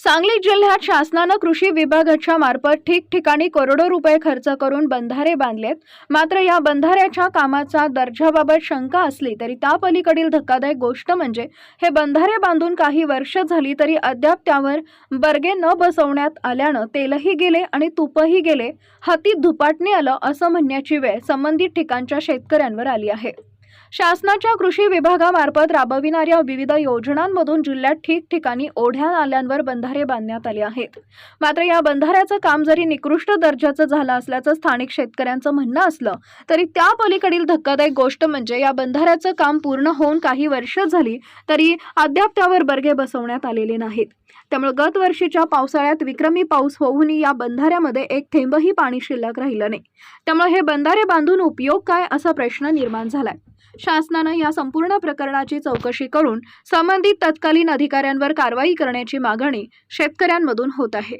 सांगली जिल्ह्यात शासनानं कृषी विभागाच्या मार्फत ठिकठिकाणी करोडो रुपये खर्च करून बंधारे बांधलेत. मात्र या बंधाऱ्याच्या कामाचा दर्जाबाबत शंका असली तरी त्यापलीकडील धक्कादायक गोष्ट म्हणजे हे बंधारे बांधून काही वर्ष झाली तरी अद्याप त्यावर बर्गे न बसवण्यात आल्यानं तेलही गेले आणि तूपही गेले. हाती धुपाटणी आलं असं म्हणण्याची वेळ संबंधित ठिकाणच्या शेतकऱ्यांवर आली आहे. शासनाच्या कृषी विभागामार्फत राबविणाऱ्या विविध योजनांमधून जिल्ह्यात ठिकठिकाणी ओढ्या नाल्यांवर बंधारे बांधण्यात आले आहेत. मात्र या बंधाऱ्याचं काम जरी निकृष्ट दर्जाचं झालं असल्याचं स्थानिक शेतकऱ्यांचं म्हणणं असलं तरी त्या पलीकडील धक्कादायक गोष्ट म्हणजे या बंधाऱ्याचं काम पूर्ण होऊन काही वर्ष झाली तरी अद्याप त्यावर बर्गे बसवण्यात आलेले नाहीत. त्यामुळे गतवर्षीच्या पावसाळ्यात विक्रमी पाऊस होऊनही या बंधाऱ्यामध्ये एक थेंबही पाणी शिल्लक राहिलं नाही. त्यामुळे हे बंधारे बांधून उपयोग काय असा प्रश्न निर्माण झालाय. शासनानं या संपूर्ण प्रकरणाची चौकशी करून संबंधित तत्कालीन अधिकाऱ्यांवर कारवाई करण्याची मागणी शेतकऱ्यांमधून होत आहे.